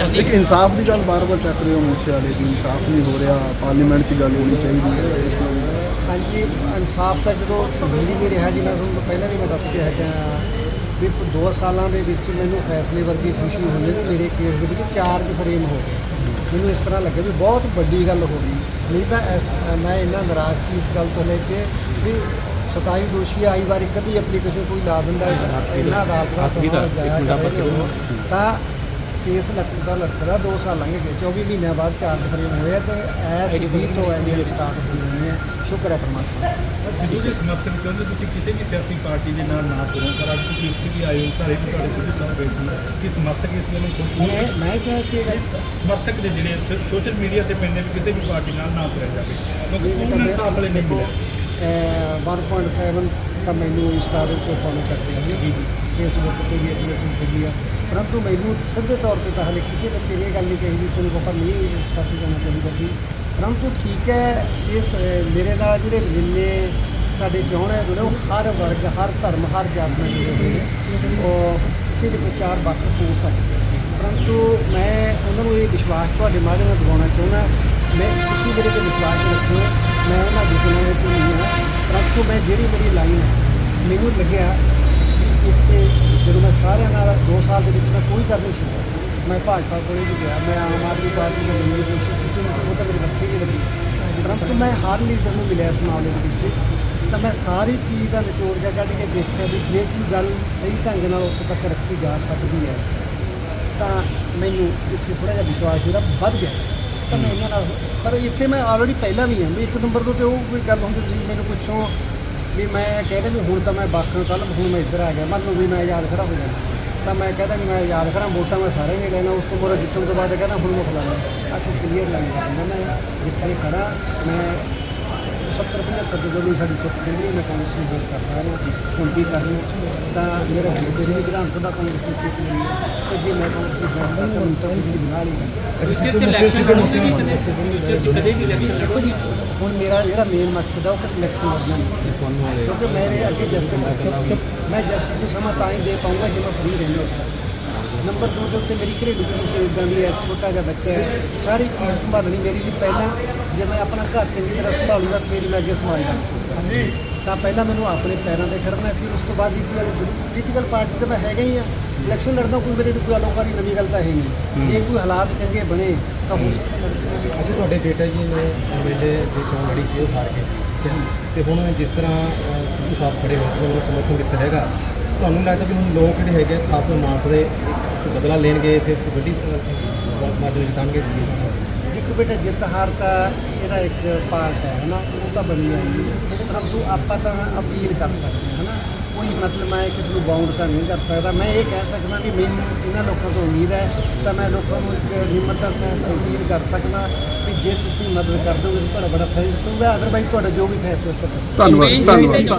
ਇੱਕ ਇਨਸਾਫ ਦੀ ਗੱਲ ਬਾਰ-ਬਾਰ ਚੱਕ ਰਹੇ ਹੋ ਮੂਸੇ ਵਾਲੇ ਦੀ ਇਨਸਾਫ ਨਹੀਂ ਹੋ ਰਿਹਾ ਪਾਰਲੀਮੈਂਟ 'ਚ ਗੱਲ ਹੋਣੀ ਚਾਹੀਦੀ ਹੈ ਇਸ ਬਾਰੇ ਹਾਂਜੀ ਇਨਸਾਫ ਤਾਂ ਜਦੋਂ ਮਿਲ ਹੀ ਨਹੀਂ ਰਿਹਾ ਜੀ ਮੈਂ ਤੁਹਾਨੂੰ ਪਹਿਲਾਂ ਵੀ ਮੈਂ ਦੱਸ ਕੇ ਹਟਿਆ ਵੀ ਦੋ ਸਾਲਾਂ ਦੇ ਵਿੱਚ ਮੈਨੂੰ ਫੈਸਲੇ ਵਰਗੀ ਖੁਸ਼ੀ ਹੋਈ ਹੈ ਵੀ ਮੇਰੇ ਕੇਸ ਦੇ ਵਿੱਚ ਚਾਰਜ ਫਰੇਮ ਹੋ ਗਏ। ਮੈਨੂੰ ਇਸ ਤਰ੍ਹਾਂ ਲੱਗਿਆ ਵੀ ਬਹੁਤ ਵੱਡੀ ਗੱਲ ਹੋ ਗਈ। ਨਹੀਂ ਤਾਂ ਇਸ- ਮੈਂ ਇੰਨਾ ਨਾਰਾਜ਼ ਸੀ ਇਸ ਗੱਲ ਤੋਂ ਲੈ ਕੇ ਵੀ 27 ਦੋਸ਼ੀ ਆਈ ਵਾਰ ਇੱਕ ਅੱਧੀ ਐਪਲੀਕੇਸ਼ਨ ਕੋਈ ਲਾ ਦਿੰਦਾ ਹੈ। ਇੰਨਾ ਅਦਾਲਤ ਦਾ ਸਮਾਂ ਜਾਇਆ ਕਰ ਰਹੇ ਹੋ, ਤਾਂ ਕੇਸ ਲਟਕਦਾ ਲਟਕਦਾ 2 ਸਾਲ ਲੰਘ ਗਏ 24 ਮਹੀਨਿਆਂ ਬਾਅਦ ਚਾਰਜ ਫਰੇਮ ਹੋਏ ਤੇ ਐਸ ਵੀ ਤੋਂ ਐਵੇਂ ਸਟਾਰਟ ਹੋਈ ਹੈ। ਸ਼ੁਕਰ ਹੈ ਪਰਮਾਤਮਾ ਸਰ ਸਿੱਧੂ ਦੇ ਸਮਰਥਨ ਚਾਹੁੰਦੇ ਤੁਸੀਂ ਕਿਸੇ ਵੀ ਸਿਆਸੀ ਪਾਰਟੀ ਦੇ ਨਾਲ ਨਾ ਤੁਰੋ ਪਰ ਅੱਜ ਤੁਸੀਂ ਇੱਥੇ ਵੀ ਆਏ ਹੋ ਘਰੇ ਵੀ ਤੁਹਾਡੇ ਸਿੱਧੂ ਸਾਹਿਬ ਗਏ ਸੀ ਕਿ ਸਮਰਥਕ ਇਸ ਗੱਲੋਂ ਖੁਸ਼ ਮੈਂ ਹੋਏ ਮੈਂ ਕਿਹਾ ਸੀ ਸਮਰਥਕ ਦੇ ਜਿਹੜੇ ਸੋਸ਼ਲ ਮੀਡੀਆ ਤੇ ਪੈਂਦੇ ਵੀ ਕਿਸੇ ਵੀ ਪਾਰਟੀ ਨਾਲ ਨਾ ਤੁਰਿਆ ਜਾਵੇ ਕਿਉਂਕਿ ਇਨਸਾਫ ਵਾਲੇ ਨਹੀਂ ਮਿਲਿਆ। 1.7 ਤਾਂ ਮੈਨੂੰ ਇੰਸਟਾ ਦੇ ਉੱਤੇ ਫੋਲੋ ਕਰਦੇ ਆ ਜੀ। ਜੀ ਫੇਸਬੁੱਕ ਤੇ ਵੀ ਆਪਣੀ ਹੈਗੀ ਆ। ਪਰੰਤੂ ਮੈਨੂੰ ਸਿੱਧੇ ਤੌਰ ਤੇ ਤਾਂ ਹਲੇ ਕਿਸੇ ਬੱਚੇ ਨੇ ਗੱਲ ਨਹੀਂ ਕਹੀ ਵੀ ਤੁਹਾਨੂੰ ਪਾਪਾ ਨਹੀਂ ਇਸ ਪਾਸੇ ਜਾਣਾ ਚਾਹੀਦਾ ਸੀ। ਪਰੰਤੂ ਠੀਕ ਹੈ ਇਸ ਮੇਰੇ ਨਾਲ ਜਿਹੜੇ ਜਿੰਨੇ ਸਾਡੇ ਚਾਹੁੰਦੇ ਜਿਹੜੇ ਉਹ ਹਰ ਵਰਗ ਹਰ ਧਰਮ ਹਰ ਜਾਤ ਨਾਲ ਜੁੜੇ ਹੋਏ ਨੇ। ਉਹ ਕਿਸੇ ਦੇ ਵਿਚਾਰ ਵੱਖ ਹੋ ਸਕਦੇ। ਪਰੰਤੂ ਮੈਂ ਉਹਨਾਂ ਨੂੰ ਇਹ ਵਿਸ਼ਵਾਸ ਤੁਹਾਡੇ ਮਾਧਿਅਮ ਨਾਲ ਦਿਵਾਉਣਾ ਚਾਹੁੰਦਾ ਮੈਂ ਤੁਸੀਂ ਮੇਰੇ ਤੇ ਵਿਸ਼ਵਾਸ ਰੱਖੋ ਮੈਂ ਉਹਨਾਂ ਦੀ ਦੁਨੀਆ ਵਿੱਚ ਨਹੀਂ ਹਾਂ, ਪਰੰਤੂ ਮੈਂ ਜਿਹੜੀ ਮੇਰੀ ਲਾਈਨ ਹੈ, ਮੈਨੂੰ ਲੱਗਿਆ ਇੱਥੇ ਜਦੋਂ ਮੈਂ ਸਾਰਿਆਂ ਨਾਲ 2 ਸਾਲ ਦੇ ਵਿੱਚ ਮੈਂ ਕੋਈ ਕਰ ਨਹੀਂ ਸੀ ਮੈਂ ਭਾਜਪਾ ਕੋਲੇ ਵੀ ਗਿਆ, ਮੈਂ ਆਮ ਆਦਮੀ ਪਾਰਟੀ ਦੇ ਲਈ ਕੋਸ਼ਿਸ਼ ਕੀਤੀ ਉਹ ਤਾਂ ਮੇਰੇ ਬੱਚੇ ਹੀ ਲੱਗੀ। ਪਰੰਤੂ ਮੈਂ ਹਰ ਲੀਡਰ ਨੂੰ ਮਿਲਿਆ ਇਸ ਮਾਮਲੇ ਦੇ ਵਿੱਚ, ਤਾਂ ਮੈਂ ਸਾਰੀ ਚੀਜ਼ ਦਾ ਨਿਚੋੜ ਜਿਹਾ ਕੱਢ ਕੇ ਦੇਖਿਆ ਵੀ ਜੇ ਕੋਈ ਗੱਲ ਸਹੀ ਢੰਗ ਨਾਲ ਉੱਥੇ ਤੱਕ ਰੱਖੀ ਜਾ ਸਕਦੀ ਹੈ, ਤਾਂ ਮੈਨੂੰ ਇਸ ਇੱਥੇ ਥੋੜਾ ਜਿਹਾ ਵਿਸ਼ਵਾਸ ਜਿਹੜਾ ਵੱਧ ਗਿਆ। ਤਾਂ ਮੈਂ ਇਹਨਾਂ ਨਾਲ ਪਰ ਇੱਥੇ ਮੈਂ ਆਲਰੇਡੀ ਪਹਿਲਾਂ ਵੀ ਹਾਂ, ਵੀ ਇੱਕ ਨੰਬਰ ਤੋਂ ਤੇ ਉਹ ਕੋਈ ਗੱਲ ਹੁੰਦੀ ਤੁਸੀਂ ਮੈਨੂੰ ਪੁੱਛੋ ਵੀ ਮੈਂ ਕਹਿੰਦਾ ਵੀ ਹੁਣ ਤਾਂ ਮੈਂ ਬਾਖਣ ਕੱਲ ਹੁਣ ਮੈਂ ਇੱਧਰ ਆ ਗਿਆ, ਮੰਨ ਲਓ ਵੀ ਮੈਂ ਯਾਦ ਖੜਾ ਹੋ ਜਾਣਾ। ਤਾਂ ਮੈਂ ਕਹਿੰਦਾ ਵੀ ਮੈਂ ਯਾਦ ਕਰਾਂ ਵੋਟਾਂ ਮੈਂ ਸਾਰੇ ਨੇ ਲੈਣਾ, ਉਸ ਤੋਂ ਬਾਅਦ ਜਿੱਤਣ ਤੋਂ ਬਾਅਦ ਕਹਿੰਦਾ ਹੁਣ ਮੈਂ ਖਲਾਣਾ ਆਖੋ ਕਲੀਅਰ ਲਾਈਨ ਕਰਦਾ ਮੈਂ, ਜਿੱਥੇ ਖੜਾ ਮੈਂ 70 75 ਜਦੋਂ ਵੀ ਸਾਡੀ ਚੁੱਪ ਕਹਿੰਦੀ ਮੈਂ ਕਾਂਗਰਸ ਨੂੰ ਵੋਟ ਕਰਦਾ ਹਾਂ ਜੀ। ਹੁਣ ਵੀ ਕਰਨਾ ਤਾਂ ਮੇਰਾ ਹੁਣ ਤੇ ਵੀ ਵਿਧਾਨ ਸਭਾ ਕਾਂਗਰਸ ਦੀ ਸੀਟ ਹੈ ਤੇ ਜੇ ਮੈਂ ਕਾਂਗਰਸ ਦੀ ਵੋਟ ਕਰਦਾ ਹਾਂ ਤਾਂ ਕਿਸੇ ਦੀ ਬਣਾ ਲਈ ਸਿੱਧੂ ਮੂਸੇ ਸਿੱਧੂ ਮੂਸੇ ਕਦੇ ਵੀ ਇਲੈਕਸ਼ਨ ਜੀ। ਹੁਣ ਮੇਰਾ ਜਿਹੜਾ ਮੇਨ ਮਕਸਦ ਹੈ ਉਹ ਇਲੈਕਸ਼ਨ ਲੜਨਾ ਨਹੀਂ ਕਿਉਂਕਿ ਮੇਰੇ ਅੱਗੇ ਜਸਟਿਸ ਮੈਂ ਜਸਟਿਸ ਨੂੰ ਸਮਾਂ ਤਾਂ ਹੀ ਦੇ ਪਾਉਂਗਾ ਜੇ ਮੈਂ ਫਰੀ time। ਨੰਬਰ 2 ਦੇ ਉੱਤੇ ਮੇਰੀ ਘਰੇਲੂ ਕੰਡੀਸ਼ਨ ਇਦਾਂ ਦੀ ਹੈ ਛੋਟਾ ਜਿਹਾ ਬੱਚਾ ਹੈ ਸਾਰੀ ਚੀਜ਼ ਸੰਭਾਲਣੀ ਮੇਰੀ ਲਈ ਪਹਿਲਾਂ ਜੇ ਮੈਂ ਆਪਣਾ ਘਰ ਚੰਗੀ ਤਰ੍ਹਾਂ ਸੰਭਾਲੂਗਾ ਫਿਰ ਮੈਂ ਅੱਗੇ ਸੰਭਾਲਦਾ ਤਾਂ ਪਹਿਲਾਂ ਮੈਨੂੰ ਆਪਣੇ ਪੈਰਾਂ ਤੇ ਖੜਨਾ ਫਿਰ ਉਸ ਤੋਂ ਬਾਅਦ ਦੀ ਪੋਲੀਟੀਕਲ ਪਾਰਟੀ ਤੇ ਮੈਂ ਹੈਗਾ ਹੀ ਆ ਇਲੈਕਸ਼ਨ ਲੜਦਾ ਕੋਈ ਮੇਰੇ ਲਈ ਕੋਈ ਅਲੋਕਾਰੀ ਨਵੀਂ ਗੱਲ ਤਾਂ ਹੈ ਨਹੀਂ। ਜੇ ਕੋਈ ਹਾਲਾਤ ਚੰਗੇ ਬਣੇ ਤਾਂ ਹੋ ਸਕਦਾ। ਅੱਛਾ ਤੁਹਾਡੇ ਬੇਟਾ ਜੀ ਨੇ ਐਮਐਲਏ ਦੀ ਚੋਣ ਲੜੀ ਸੀ ਉਹ ਹਾਰ ਗਏ ਸੀ ਠੀਕ ਹੈ? ਤੇ ਹੁਣ ਜਿਸ ਤਰ੍ਹਾਂ ਸਿੱਧੂ ਸਾਹਿਬ ਖੜੇ ਹੋਏ ਉਹਨਾਂ ਨੂੰ ਸਮਰਥਨ ਦਿੱਤਾ ਹੈਗਾ ਤੁਹਾਨੂੰ ਲੱਗਦਾ ਵੀ ਹੁਣ ਲੋਕ ਜਿਹੜੇ ਹੈਗੇ ਖਾਸ ਤੌਰ ਮਾਨਸ ਦੇ ਇੱਕ ਬਦਲਾ ਲੈਣਗੇ ਫਿਰ ਇੱਕ ਵੱਡੀ ਮਾਰਜਨ ਜਿਤਾਣਗੇ ਸਿੱਧੂ ਸਾਹਿਬ ਦੇਖੋ ਬੇਟਾ ਜਿੱਤ ਹਾਰ ਤਾਂ ਇਹਦਾ ਇੱਕ ਪਾਰਟ ਹੈ ਹਨਾ? ਉਹ ਤਾਂ ਬਣੀ ਆਈ ਹੈ ਪਰੰਤੂ ਆਪਾਂ ਤਾਂ ਅਪੀਲ ਕਰ ਸਕਦੇ ਹਾਂ ਹਨਾ? ਕੋਈ ਮਤਲਬ ਮੈਂ ਕਿਸੇ ਨੂੰ ਬਾਉਂਡ ਤਾਂ ਨਹੀਂ ਕਰ ਸਕਦਾ। ਮੈਂ ਇਹ ਕਹਿ ਸਕਦਾ ਕਿ ਮੈਨੂੰ ਇਹਨਾਂ ਲੋਕਾਂ ਤੋਂ ਉਮੀਦ ਹੈ ਤਾਂ ਮੈਂ ਲੋਕਾਂ ਨੂੰ ਇੱਕ ਨਿਮਰਤਾ ਸਹਿਤ ਅਪੀਲ ਕਰ ਸਕਦਾ ਕਿ ਜੇ ਤੁਸੀਂ ਮਦਦ ਕਰ ਦੋਗੇ ਤਾਂ ਤੁਹਾਡਾ ਬੜਾ ਫਾਇਦਾ ਹੋਊਗਾ ਅਦਰਵਾਈਜ਼ ਤੁਹਾਡਾ ਜੋ ਵੀ ਫੈਸਲਾ ਸਰ ਧੰਨਵਾਦ ਧੰਨਵਾਦ।